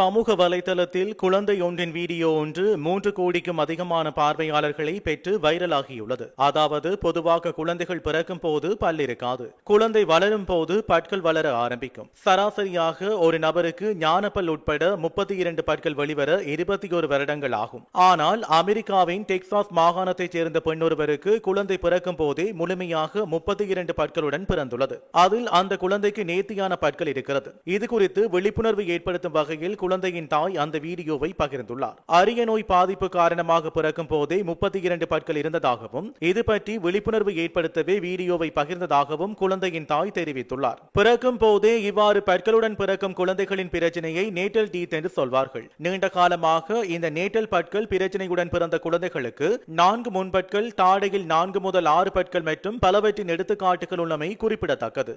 சமூக வலைதளத்தில் குழந்தை ஒன்றின் வீடியோ ஒன்று மூன்று கோடிக்கும் அதிகமான பார்வையாளர்களை பெற்று வைரலாகியுள்ளது. அதாவது பொதுவாக குழந்தைகள் பிறக்கும் போது பல் இருக்காது குழந்தை வளரும் போது பற்கள் வளர ஆரம்பிக்கும். சராசரியாக ஒரு நபருக்கு ஞானப்பல் உட்பட முப்பத்தி இரண்டு பற்கள் வெளிவர இருபத்தி ஒரு வருடங்கள் ஆகும். ஆனால் அமெரிக்காவின் டெக்சாஸ் மாகாணத்தைச் சேர்ந்த பெண்ணொருவருக்கு குழந்தை பிறக்கும் போதே முழுமையாக முப்பத்தி இரண்டு பற்களுடன் பிறந்துள்ளது. அதில் அந்த குழந்தைக்கு நேர்த்தியான பற்கள் இருக்கிறது. இது குறித்து விழிப்புணர்வு ஏற்படுத்தும் வகையில் குழந்தையின் தாய் அந்த வீடியோவை பகிர்ந்துள்ளார். அரிய நோய் பாதிப்பு காரணமாக பிறக்கும் போதே முப்பத்தி இரண்டு பற்கள் இருந்ததாகவும் இது பற்றி விழிப்புணர்வு ஏற்படுத்தவே வீடியோவை பகிர்ந்ததாகவும் குழந்தையின் தாய் தெரிவித்துள்ளார். பிறக்கும் போதே இவ்வாறு பற்களுடன் பிறக்கும் குழந்தைகளின் பிரச்சனையை நேட்டல் டீத் என்று சொல்வார்கள். நீண்ட காலமாக இந்த நேட்டல் பற்கள் பிரச்சனையுடன் பிறந்த குழந்தைகளுக்கு நான்கு முன்பற்கள் தாடையில் நான்கு முதல் ஆறு பற்கள் மற்றும் பலவற்றின் எடுத்துக்காட்டுகள் உள்ளமை குறிப்பிடத்தக்கது.